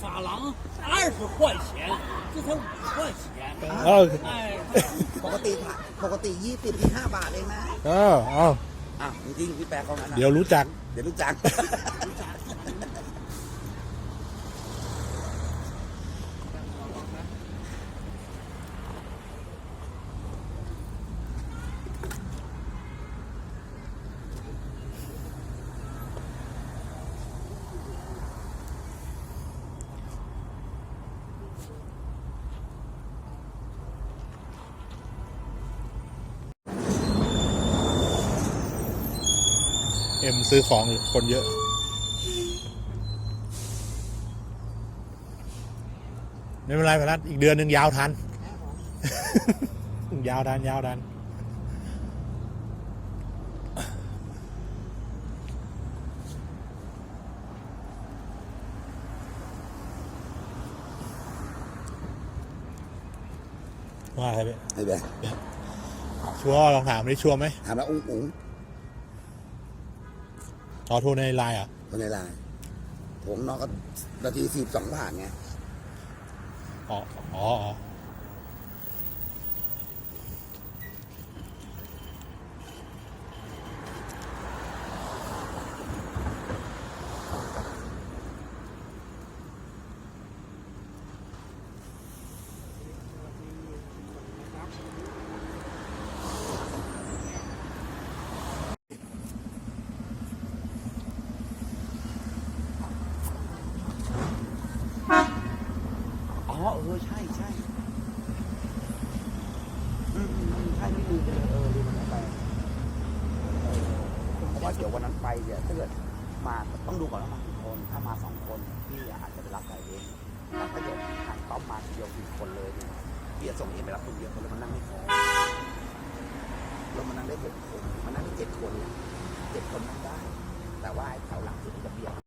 发廊二十块钱，这才五块钱。 เออ 哎， ปกติค่ะปกติยี่สิบห้าบาทเองนะ เออเอา อ่ะจริงๆพี่แปรเขางั้นนะ เดี๋ยวรู้จัก เดี๋ยวรู้จัก เอ็มซื้อของอยู่คนเยอะ ไม่เป็นไรพนัดอีกเดือนหนึ่งยาวทัน ยาวทันยาวทันว่าอะไรพี่ไอ้แบรชัวร์ลองถามดิชัวร์ไหมถามแล้วอุ้งอุ้ง ต่อโทรในไลน์อะคนในไลน์ผมนอกก็นาทีสิบสองบาทไง อ๋ออ๋ออ๋อ ใช่ใช่อืมใช่ไม่ลืมไปเลยเออลืมมันไปเออเพราะว่าเดี๋ยววันนั้นไปเนี่ยถ้าเกิดมาต้องดูก่อนว่ามากี่คน ถ้ามาสองคนพี่อาจจะไปรับไก่เองแต่ถ้าเกิดทางต้อมมาทีเดียวสี่คนเลยเนี่ยพี่จะส่งเองไปรับคนเดียวคนเลยมันนั่งไม่พอแล้วมันนั่งได้หกคนมันนั่งได้เจ็ดคนเนี่ยเจ็ดคนนั่งได้ แต่ว่าไอ้แถวหลังสุดจะเบียด